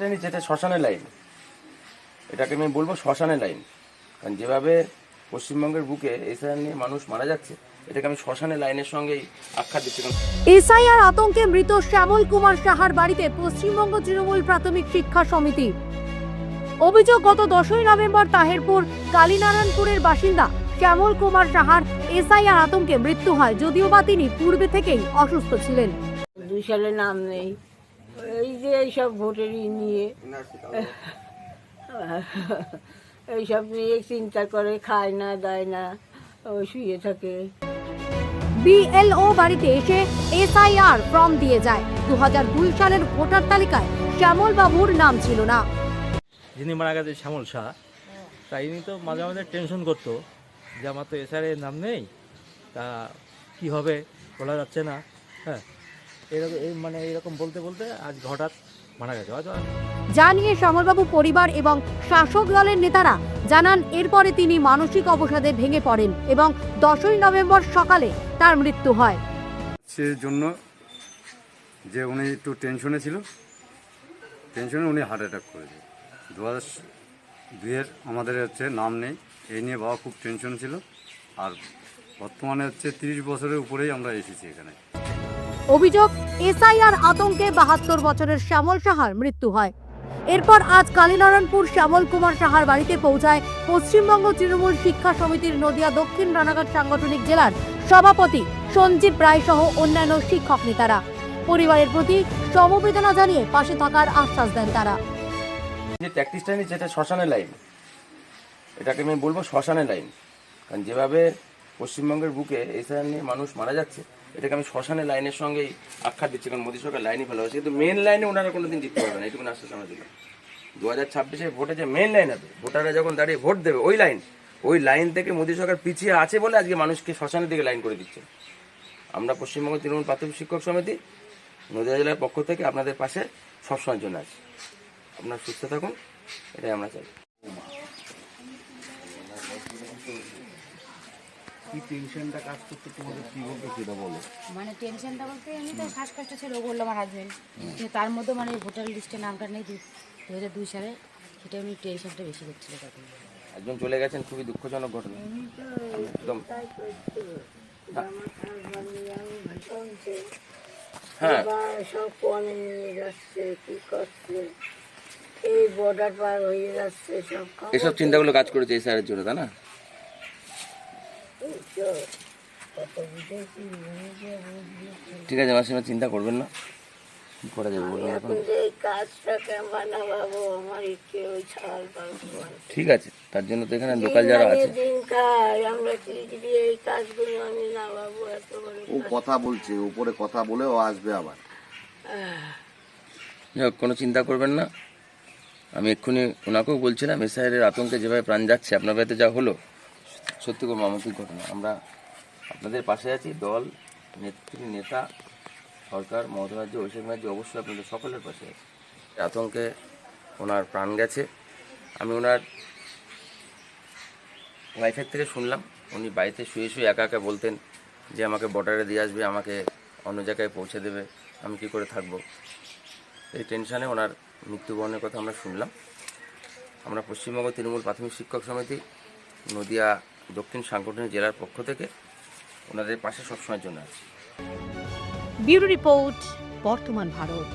জানি যেটা শ্মশানের লাইন এটাকে আমি বলব শ্মশানের লাইন কারণ যেভাবে পশ্চিমবঙ্গের বুকে এসআর নিয়ে মানুষ মারা যাচ্ছে এটাকে আমি শ্মশানের লাইনের সঙ্গেই আখ্যা দিচ্ছি। এসআইআর আতঙ্কে মৃত শ্যামল কুমার সাহার বাড়িতে পশ্চিমবঙ্গ তৃণমূল প্রাথমিক শিক্ষা সমিতি। অভিযোগ গত দশই নভেম্বর তাহেরপুর কালীনারায়ণপুরের বাসিন্দা শ্যামল কুমার সাহার এসআইআর আতঙ্কে মৃত্যু হয় যদিও বা তিনি পূর্বে থেকেই অসুস্থ ছিলেন। দুই সালে নাম নেই। এই যে এইসব ভোটেরই নিয়ে। এইসব নিয়ে চিন্তা করে খায় না দেয় না শুয়ে থাকে। বিএলও বাড়িতে এসে এসআইআর ফর্ম দিয়ে যায়। দু হাজার দুই সালের ভোটার তালিকায় শ্যামল বাবুর নাম ছিল না। যিনি মারা গেছে শ্যামল শাহ তা ইনি তো মাঝে মাঝে টেনশন করতো যে আমার তো এসআরের নাম নেই তা কি হবে বলা যাচ্ছে না। হ্যাঁ এরকম এই মানে এরকম বলতে বলতে আজ হঠাৎ মারা গেছে। হয়তো যা নিয়ে শ্যামলবাবু পরিবার এবং শাসক দলের নেতারা জানান এরপরে তিনি মানসিক অবসাদে ভেঙে পড়েন এবং দশই নভেম্বর সকালে তার মৃত্যু হয়। সে জন্য যে উনি একটু টেনশনে ছিল টেনশনে উনি হার্ট অ্যাটাক করেছে। দু হাজার দুইয়ের আমাদের হচ্ছে নাম নেই এই নিয়ে বাবা খুব টেনশন ছিল। আর বর্তমানে হচ্ছে তিরিশ বছরের উপরেই আমরা এসেছি এখানে। অভিযোগ এসআইআর আতঙ্কে বাহাত্তর বছরের শ্যামল সাহার মৃত্যু হয়। এরপর আজ কালীনারায়ণপুর শ্যামল কুমার সাহার বাড়িতে পৌঁছায় পশ্চিমবঙ্গ তৃণমূল শিক্ষা সমিতির নদিয়া দক্ষিণ রানাঘাট সাংগঠনিক জেলার সভাপতি সঞ্জীব রায় সহ অন্যান্য শিক্ষক নেতারা। পরিবারের প্রতি সমবেদনা জানিয়ে পাশে থাকার আশ্বাস দেন তারা। যে ট্যাকটিসটা নিয়ে যেটা শ্মশানের লাইন এটাকে আমি বলব শ্মশানের লাইন কারণ যেভাবে পশ্চিমবঙ্গের বুকে এসআর নিয়ে মানুষ মারা যাচ্ছে এটাকে আমি শ্মশানের লাইনের সঙ্গেই আখ্যা দিচ্ছি, কারণ মোদী সরকার লাইনই ভালো কিন্তু মেন লাইনে ওনারা কোনো দিন জিততে পারবে না, এটুকু আশ্বাস আমরা দিলাম। দু হাজার ছাব্বিশে ভোটে যে মেন লাইন হবে, ভোটাররা যখন দাঁড়িয়ে ভোট দেবে, ওই লাইন ওই লাইন থেকে মোদী সরকার পিছিয়ে আছে বলে আজকে মানুষকে শ্মশানের দিকে লাইন করে দিচ্ছে। আমরা পশ্চিমবঙ্গ তৃণমূল প্রাথমিক শিক্ষক সমিতি, নদীয়া জেলার পক্ষ থেকে আপনাদের পাশে সবসময়ের জন্য আছি। আপনার সুস্থ থাকুন, এটাই আমরা চাই। মানে টেনশনটা বলতে এমনি তো শ্বাসকষ্ট ছিল বলল আমার হাজবেন্ড কিন্তু তার মধ্যে মানে ভোটার লিস্টে নামটা নেই দু হাজার দুই সালে। সেটা উনি টেনশনটা বেশি করছিল তখন। একজন চলে গেছেন খুবই দুঃখজনক ঘটনা। একদম। হ্যাঁ। সব কনে নিয়ে যাচ্ছে কি করছে এই বর্ডার পার হয়ে যাচ্ছে সব এসব চিন্তাগুলো কাজ করেছে এই স্যারের জন্য তাই না? ঠিক আছে মাসিমা চিন্তা করবেন না। কি করা যাবে বলুন এখন? ঠিক আছে তার জন্য তো এখানে লোকাল যারা আছে। দিন খাই আমরা চিড়ি এই কাজগুলো আমি না বাবু ও কথা বলছে উপরে কথা বলে ও আসবে আবার। যাই কোনো চিন্তা করবেন না। আমি এক্ষুনি ওনাকেও বলছিলাম এসআইয়ের আতঙ্কে যেভাবে প্রাণ যাচ্ছে আপনার বাড়িতে যা হলো। সত্যি করে মামাতিক ঘটনা। আমরা আপনাদের পাশে আছি, দল, নেত্রী, নেতা, সরকার, মমতা ব্যানার্জি, অভিষেক ব্যানার্জি, অবশ্যই আপনাদের সকলের পাশে আছে। আতঙ্কে ওনার প্রাণ গেছে। আমি ওনার ওয়াইফের থেকে শুনলাম, উনি বাড়িতে শুয়ে শুয়ে একা একা বলতেন যে আমাকে বর্ডারে দিয়ে আসবে, আমাকে অন্য জায়গায় পৌঁছে দেবে, আমি কি করে থাকব? এই টেনশানে ওনার মৃত্যুবরণের কথা আমরা শুনলাম। আমরা পশ্চিমবঙ্গ তৃণমূল প্রাথমিক শিক্ষক সমিতি, নদিয়া দক্ষিণ সাংগঠনিক জেলার পক্ষ থেকে ওনাদের পাশে সবসময়ের জন্য আছি। ব্যুরো রিপোর্ট বর্তমান ভারত।